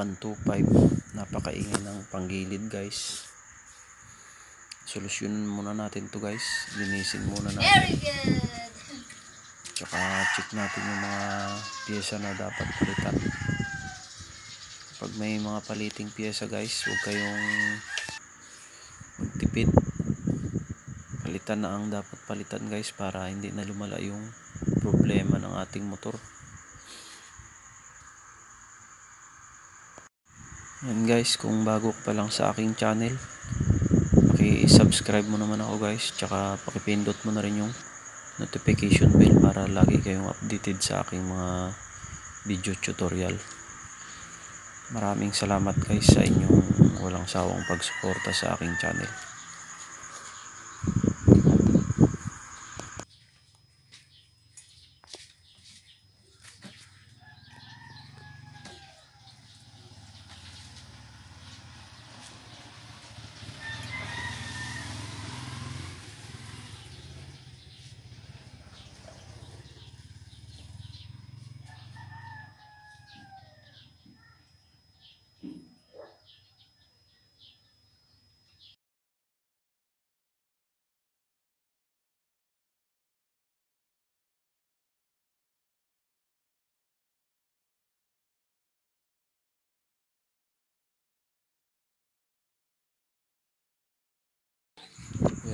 ay 125 napakaingay ng panggilid guys. Solusyonan muna natin to guys. Linisin muna natin. Tsaka check natin yung mga pyesa na dapat palitan. Pag may mga paliting pyesa guys huwag kayong magtipid. Palitan na ang dapat palitan guys para hindi na lumala yung problema ng ating motor yan guys kung bago ka pa lang sa aking channel paki-subscribe mo naman ako guys tsaka pakipindot mo na rin yung notification bell para lagi kayong updated sa aking mga video tutorial. Maraming salamat guys sa inyong walang sawang pagsuporta sa aking channel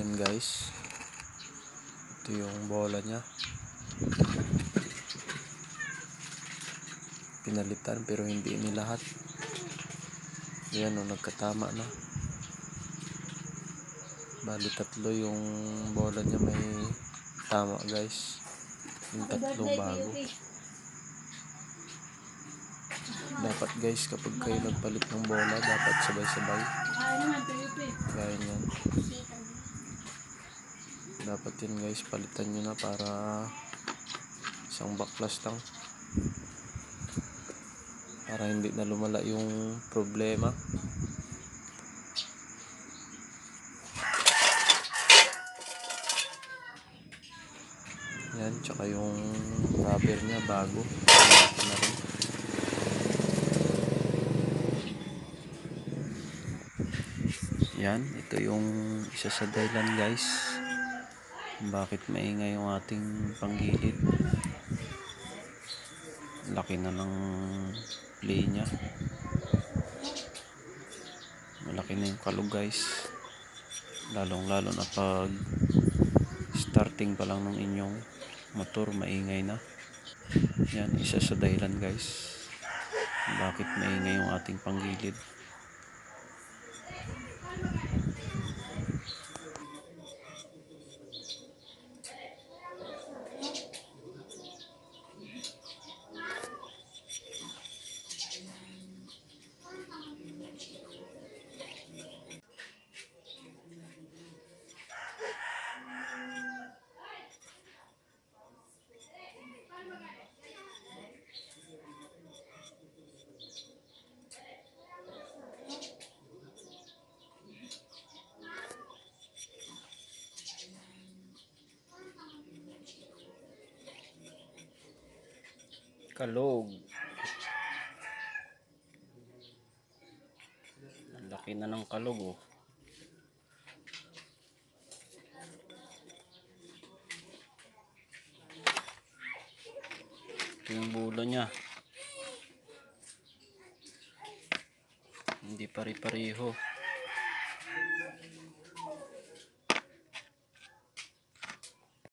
yan guys. Ito yung bola nya pinalitan pero hindi ini lahat. Yan o nagkatama na. Bali tatlo yung bola nya may tama guys. Yung tatlo bago. Dapat guys kapag kayo nagpalit ng bola dapat sabay-sabay. Gaya yan dapat yun guys. Palitan nyo na para isang baklas lang. Para hindi na lumala yung problema. Yan tsaka yung rubber nya bago. Yan ito yung isa sa dahilan guys bakit maingay yung ating panggilid? Laki na ng play nya malaki na yung kalog guys. Lalong lalo na pag starting pa lang ng inyong motor maingay na. Yan isa sa dahilan guys bakit maingay yung ating panggilid kalog. Ang laki na ng kalog oh. Ito yung bulo nya hindi pare-pareho